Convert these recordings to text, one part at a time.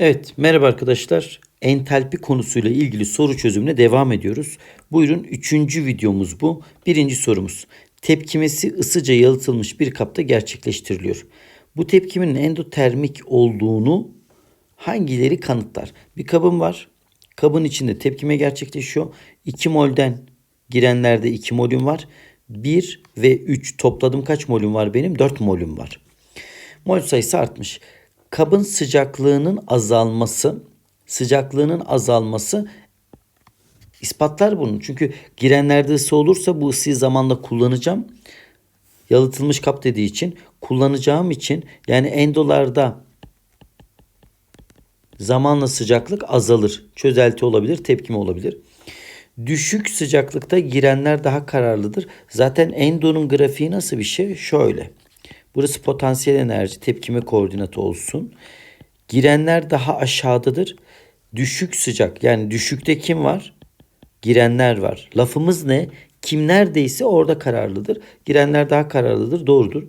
Evet, merhaba arkadaşlar. Entalpi konusuyla ilgili soru çözümüne devam ediyoruz. Buyurun üçüncü videomuz bu. Birinci sorumuz. Tepkimesi ısıca yalıtılmış bir kapta gerçekleştiriliyor. Bu tepkimenin endotermik olduğunu hangileri kanıtlar? Bir kabım var. Kabın içinde tepkime gerçekleşiyor. 2 molden girenlerde 2 molüm var. 1 ve 3 topladım kaç molüm var benim? 4 molüm var. Mol sayısı artmış. Kabın sıcaklığının azalması, sıcaklığının azalması ispatlar bunu. Çünkü girenlerde ısı olursa bu ısıyı zamanla kullanacağım. Yalıtılmış kap dediği için kullanacağım için yani endolarda zamanla sıcaklık azalır. Çözelti olabilir, tepkime olabilir. Düşük sıcaklıkta girenler daha kararlıdır. Zaten endonun grafiği nasıl bir şey? Şöyle. Burası potansiyel enerji tepkime koordinatı olsun. Girenler daha aşağıdadır. Düşük sıcak yani düşükte kim var? Girenler var. Lafımız ne? Kim neredeyse orada kararlıdır. Girenler daha kararlıdır. Doğrudur.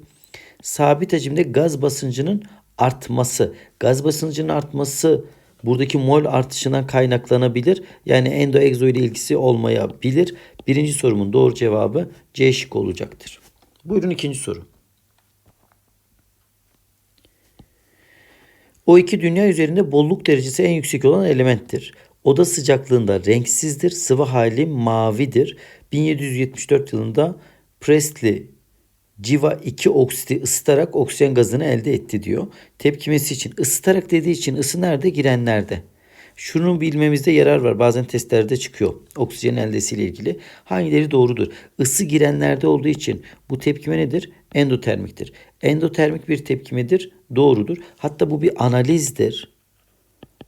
Sabit hacimde gaz basıncının artması. Gaz basıncının artması buradaki mol artışından kaynaklanabilir. Yani endo ile ilgisi olmayabilir. Birinci sorumun doğru cevabı C şık olacaktır. Buyurun ikinci soru. O iki dünya üzerinde bolluk derecesi en yüksek olan elementtir. Oda sıcaklığında renksizdir, sıvı hali mavidir. 1774 yılında Presley civa 2 oksiti ısıtarak oksijen gazını elde etti diyor. Tepkimesi için ısıtarak dediği için ısı nerede? Girenlerde. Şunu bilmemizde yarar var. Bazen testlerde çıkıyor. Oksijen eldesiyle ilgili. Hangileri doğrudur? Isı girenlerde olduğu için bu tepkime nedir? Endotermiktir. Endotermik bir tepkimedir. Doğrudur. Hatta bu bir analizdir.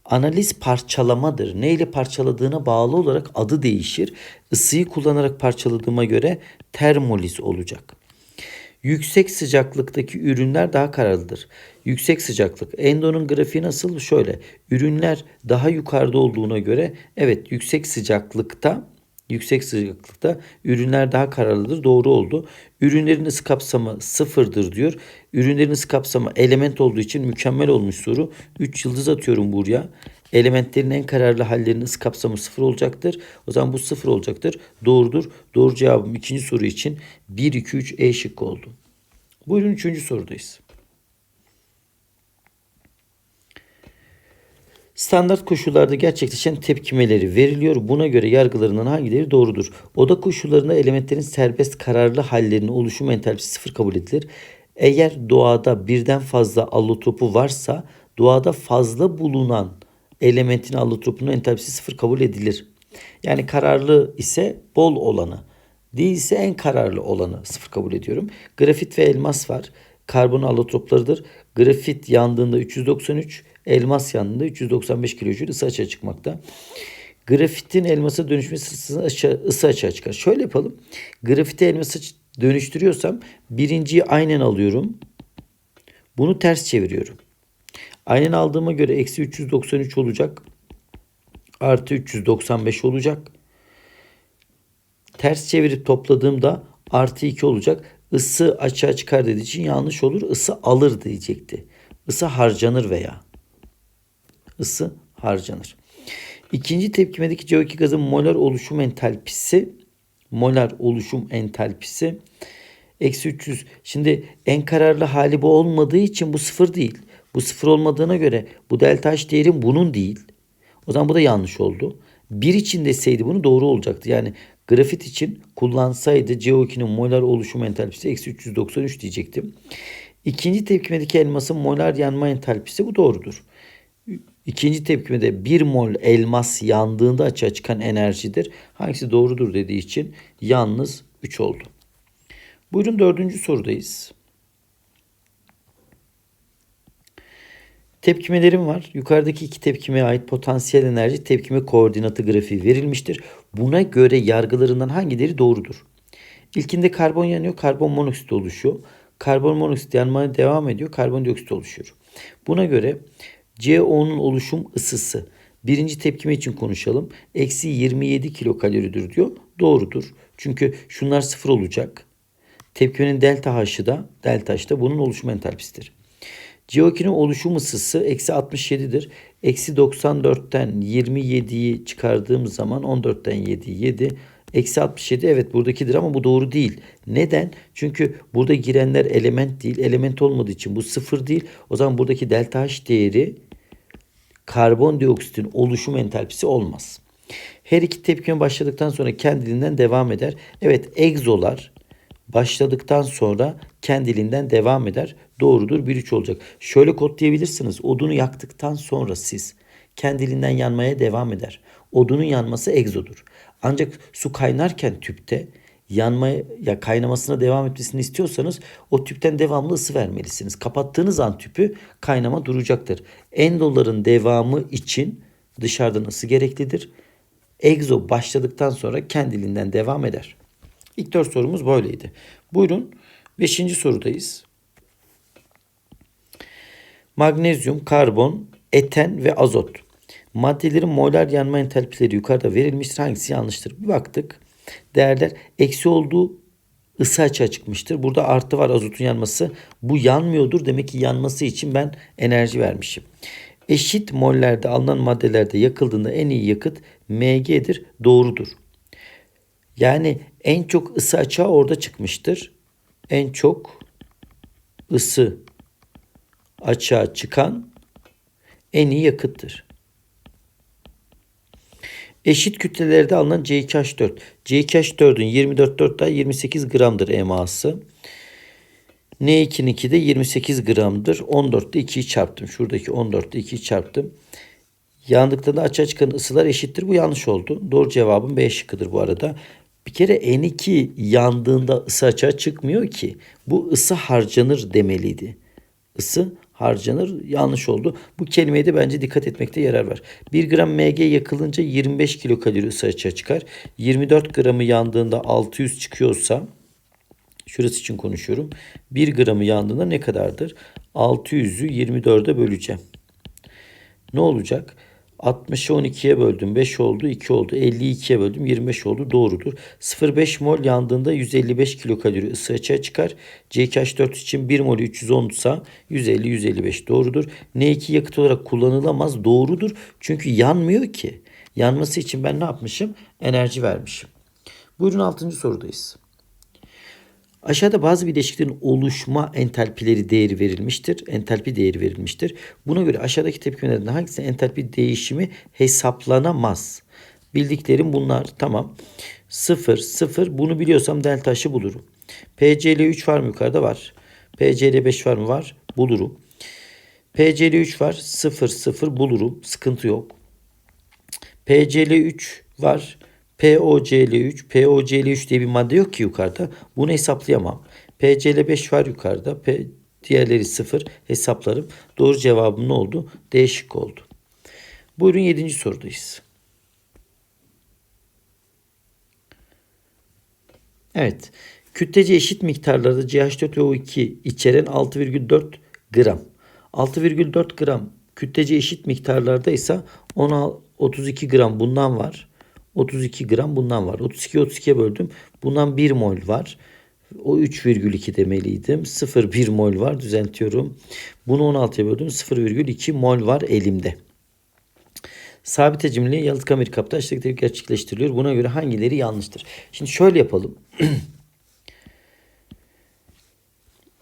Analiz parçalamadır. Neyle parçaladığına bağlı olarak adı değişir. Isıyı kullanarak parçaladığıma göre termoliz olacak. Yüksek sıcaklıktaki ürünler daha kararlıdır. Yüksek sıcaklık. Endo'nun grafiği nasıl? Şöyle. Ürünler daha yukarıda olduğuna göre evet yüksek sıcaklıkta yüksek sıcaklıkta ürünler daha kararlıdır. Doğru oldu. Ürünlerin ısı kapsamı sıfırdır diyor. Ürünlerin ısı kapsamı element olduğu için mükemmel olmuş soru. 3 yıldız atıyorum buraya. Elementlerin en kararlı hallerinin ısı kapsamı sıfır olacaktır. O zaman bu sıfır olacaktır. Doğrudur. Doğru cevabım ikinci soru için 1, 2, 3 E şıkkı oldu. Buyurun üçüncü sorudayız. Standart koşullarda gerçekleşen tepkimeleri veriliyor. Buna göre yargılarından hangileri doğrudur? Oda koşullarında elementlerin serbest kararlı hallerinin oluşum entalpisi sıfır kabul edilir. Eğer doğada birden fazla allotropu varsa doğada fazla bulunan elementin allotropunun entalpisi sıfır kabul edilir. Yani kararlı ise bol olanı, değilse en kararlı olanı sıfır kabul ediyorum. Grafit ve elmas var. Karbon allotroplarıdır. Grafit yandığında 393, elmas yandığında 395 kilojoule ısı açığa çıkmakta. Grafitin elmasa dönüşmesi ısı, ısı açığa çıkar. Şöyle yapalım. Grafiti elmasa dönüştürüyorsam birinciyi aynen alıyorum. Bunu ters çeviriyorum. Aynen aldığıma göre eksi 393 olacak. Artı 395 olacak. Ters çevirip topladığımda artı 2 olacak. Isı açığa çıkar dediği için yanlış olur. Isı alır diyecekti. Isı harcanır veya. Isı harcanır. İkinci tepkimedeki CO2 gazın molar oluşum entalpisi molar oluşum entalpisi eksi 300. Şimdi en kararlı hali bu olmadığı için bu sıfır değil. Bu sıfır olmadığına göre bu delta H değerim bunun değil. O zaman bu da yanlış oldu. Bir için deseydi bunu doğru olacaktı. Yani grafit için kullansaydı CO2'nin molar oluşum entalpisi eksi 393 diyecektim. İkinci tepkimedeki elmasın molar yanma entalpisi bu doğrudur. İkinci tepkimede 1 mol elmas yandığında açığa çıkan enerjidir. Hangisi doğrudur dediği için yalnız 3 oldu. Buyurun dördüncü sorudayız. Tepkimelerim var. Yukarıdaki iki tepkimeye ait potansiyel enerji tepkime koordinatı grafiği verilmiştir. Buna göre yargılarından hangileri doğrudur? İlkinde karbon yanıyor, karbon monoksit oluşuyor. Karbon monoksit yanmaya devam ediyor, karbondioksit oluşuyor. Buna göre CO'nun oluşum ısısı. Birinci tepkime için konuşalım. Eksi 27 kilokaloridir diyor. Doğrudur. Çünkü şunlar sıfır olacak. Tepkimenin delta H'ı da delta H bunun oluşum entalpisidir. CO2'nin oluşum ısısı eksi 67'dir. Eksi 94'ten 27'yi çıkardığım zaman 14'ten 7 7. Eksi 67 evet buradakidir ama bu doğru değil. Neden? Çünkü burada girenler element değil. Element olmadığı için bu sıfır değil. O zaman buradaki delta H değeri karbondioksitin oluşum entalpisi olmaz. Her iki tepkime başladıktan sonra kendiliğinden devam eder. Evet egzolar başladıktan sonra kendiliğinden devam eder. Doğrudur 1-3 olacak. Şöyle kodlayabilirsiniz. Odunu yaktıktan sonra siz kendiliğinden yanmaya devam eder. Odunun yanması egzodur. Ancak su kaynarken tüpte yanmaya ya kaynamasına devam etmesini istiyorsanız o tüpten devamlı ısı vermelisiniz. Kapattığınız an tüpü kaynama duracaktır. Endoların devamı için dışarıdan ısı gereklidir. Egzo başladıktan sonra kendiliğinden devam eder. İlk dört sorumuz böyleydi. Buyurun beşinci sorudayız. Magnezyum, karbon, eten ve azot. Maddelerin molar yanma entalpileri yukarıda verilmiştir. Hangisi yanlıştır? Bir baktık. Değerler eksi olduğu ısı açığa çıkmıştır. Burada artı var azotun yanması. Bu yanmıyordur. Demek ki yanması için ben enerji vermişim. Eşit mollerde alınan maddelerde yakıldığında en iyi yakıt Mg'dir. Doğrudur. Yani en çok ısı açığa orada çıkmıştır. En çok ısı açığa çıkan en iyi yakıttır. Eşit kütlelerde alınan C2H4. C2H4'ün 24 4 daha 28 gramdır eması. N2'ninki de 28 gramdır. 14'te 2'yi çarptım. Şuradaki 14'te 2'yi çarptım. Yandıklarında açığa çıkan ısılar eşittir. Bu yanlış oldu. Doğru cevabım B şıkkıdır bu arada. Bir kere N2 yandığında ısı açığa çıkmıyor ki. Bu ısı harcanır demeliydi. Isı harcanır yanlış oldu. Bu kelimeye de bence dikkat etmekte yarar var. 1 gram Mg yakılınca 25 kilokalori ısı açığa çıkar. 24 gramı yandığında 600 çıkıyorsa şurası için konuşuyorum. 1 gramı yandığında ne kadardır? 600'ü 24'e böleceğim. Ne olacak? 60'ı 12'ye böldüm 5 oldu 2 oldu 52'ye böldüm 25 oldu doğrudur. 0,5 mol yandığında 155 kilokalori ısı açığa çıkar. C2H4 için 1 mol 310 ise 150-155 doğrudur. N2 yakıt olarak kullanılamaz doğrudur. Çünkü yanmıyor ki. Yanması için ben ne yapmışım? Enerji vermişim. Buyurun 6. sorudayız. Aşağıda bazı bileşiklerin oluşma entalpileri değeri verilmiştir. Entalpi değeri verilmiştir. Buna göre aşağıdaki tepkimelerden hangisinin entalpi değişimi hesaplanamaz? Bildiklerim bunlar. Tamam. 0, 0. Bunu biliyorsam delta H'ı bulurum. PCL 3 var mı yukarıda? Var. PCL 5 var mı? Var. Bulurum. PCL 3 var. 0, 0 bulurum. Sıkıntı yok. PCL 3 var. POCl3, POCl3 diye bir madde yok ki yukarıda. Bunu hesaplayamam. PCl5 var yukarıda. P, diğerleri 0 hesaplarım. Doğru cevabım ne oldu? D şık oldu. Buyurun 7. sorudayız. Evet. Kütlece eşit miktarlarda CH4 ve O2 içeren 6,4 gram. 6,4 gram kütlece eşit miktarlarda ise 32 gram bundan var. 32 gram bundan var. 32 32'ye böldüm. Bundan 1 mol var. O 3,2 demeliydim. 0,1 mol var. Düzeltiyorum. Bunu 16'ya böldüm. 0,2 mol var elimde. Sabit hacimli yalıtkan bir kapta aşağıdaki tepki gerçekleştiriliyor. Buna göre hangileri yanlıştır? Şimdi şöyle yapalım.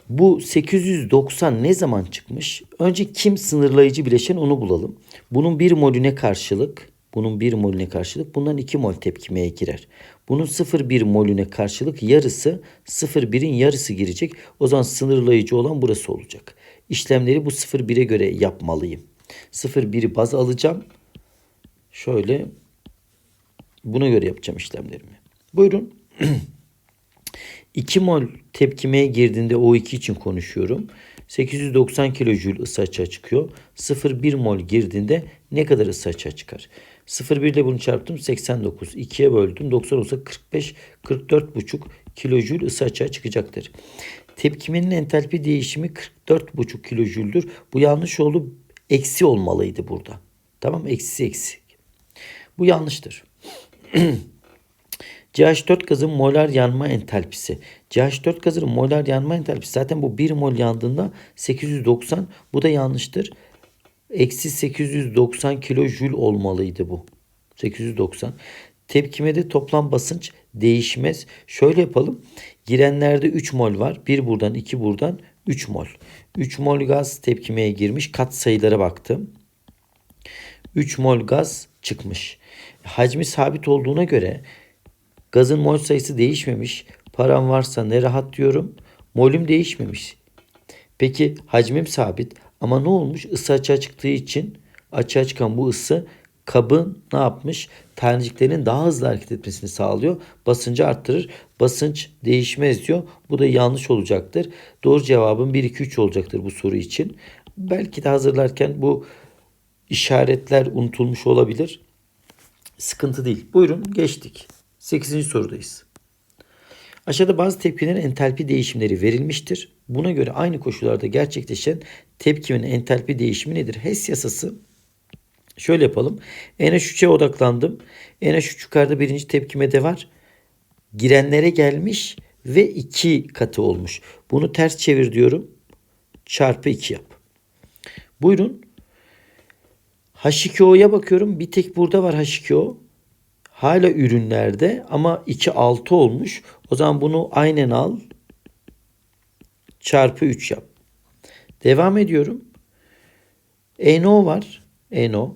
Bu 890 ne zaman çıkmış? Önce kim sınırlayıcı bileşen onu bulalım. Bunun bir molüne karşılık bunun 1 molüne karşılık bundan 2 mol tepkimeye girer. Bunun 0,1 molüne karşılık yarısı 0,1'in yarısı girecek. O zaman sınırlayıcı olan burası olacak. İşlemleri bu 0,1'e göre yapmalıyım. 0,1'i baz alacağım. Şöyle buna göre yapacağım işlemlerimi. Buyurun. 2 mol tepkimeye girdiğinde O2 için konuşuyorum. 890 kilojül ısı açığa çıkıyor. 0,1 mol girdiğinde ne kadar ısı açığa çıkar? 0,1 ile bunu çarptım 89. 2'ye böldüm 90 olsa 45 44,5 kilojül ısı açığa çıkacaktır. Tepkimenin entalpi değişimi 44,5 kilojüldür. Bu yanlış oldu. Eksi olmalıydı burada. Tamam eksi eksi. Bu yanlıştır. CH4 gazın molar yanma entalpisi. CH4 gazının molar yanma entalpisi zaten bu 1 mol yandığında 890. Bu da yanlıştır. Eksi 890 kilojül olmalıydı bu. 890. Tepkimede toplam basınç değişmez. Şöyle yapalım. Girenlerde 3 mol var. 1 buradan 2 buradan 3 mol. 3 mol gaz tepkimeye girmiş. Kat sayılara baktım. 3 mol gaz çıkmış. Hacmi sabit olduğuna göre gazın mol sayısı değişmemiş. Param varsa ne rahat diyorum. Molüm değişmemiş. Peki hacmim sabit ama ne olmuş? Isı açığa çıktığı için açığa çıkan bu ısı kabın ne yapmış? Taneciklerin daha hızlı hareket etmesini sağlıyor. Basıncı arttırır. Basınç değişmez diyor. Bu da yanlış olacaktır. Doğru cevabın 1 2 3 olacaktır bu soru için. Belki de hazırlarken bu işaretler unutulmuş olabilir. Sıkıntı değil. Buyurun geçtik. 8. sorudayız. Aşağıda bazı tepkilerin entalpi değişimleri verilmiştir. Buna göre aynı koşullarda gerçekleşen tepkimin entalpi değişimi nedir? HES yasası şöyle yapalım. NH3'e odaklandım. NH3 yukarıda birinci tepkimede var. Girenlere gelmiş ve 2 katı olmuş. Bunu ters çevir diyorum. Çarpı 2 yap. Buyurun. H2O'ya bakıyorum. Bir tek burada var H2O. Hala ürünlerde ama 2 6 olmuş. O zaman bunu aynen al. Çarpı 3 yap. Devam ediyorum. NO var. NO.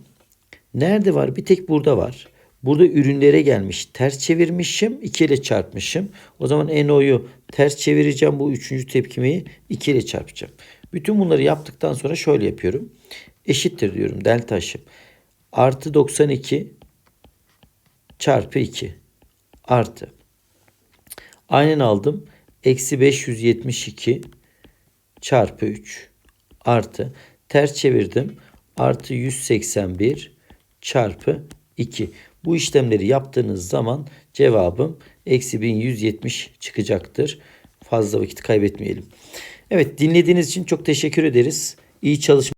Nerede var? Bir tek burada var. Burada ürünlere gelmiş. Ters çevirmişim. 2 ile çarpmışım. O zaman NO'yu ters çevireceğim. Bu üçüncü tepkimeyi 2 ile çarpacağım. Bütün bunları yaptıktan sonra şöyle yapıyorum. Eşittir diyorum. Delta H'ım. Artı 92 çarpı 2 artı. Aynen aldım. Eksi 572 çarpı 3 artı. Ters çevirdim. Artı 181 çarpı 2. Bu işlemleri yaptığınız zaman cevabım eksi 1170 çıkacaktır. Fazla vakit kaybetmeyelim. Evet dinlediğiniz için çok teşekkür ederiz. İyi çalışma.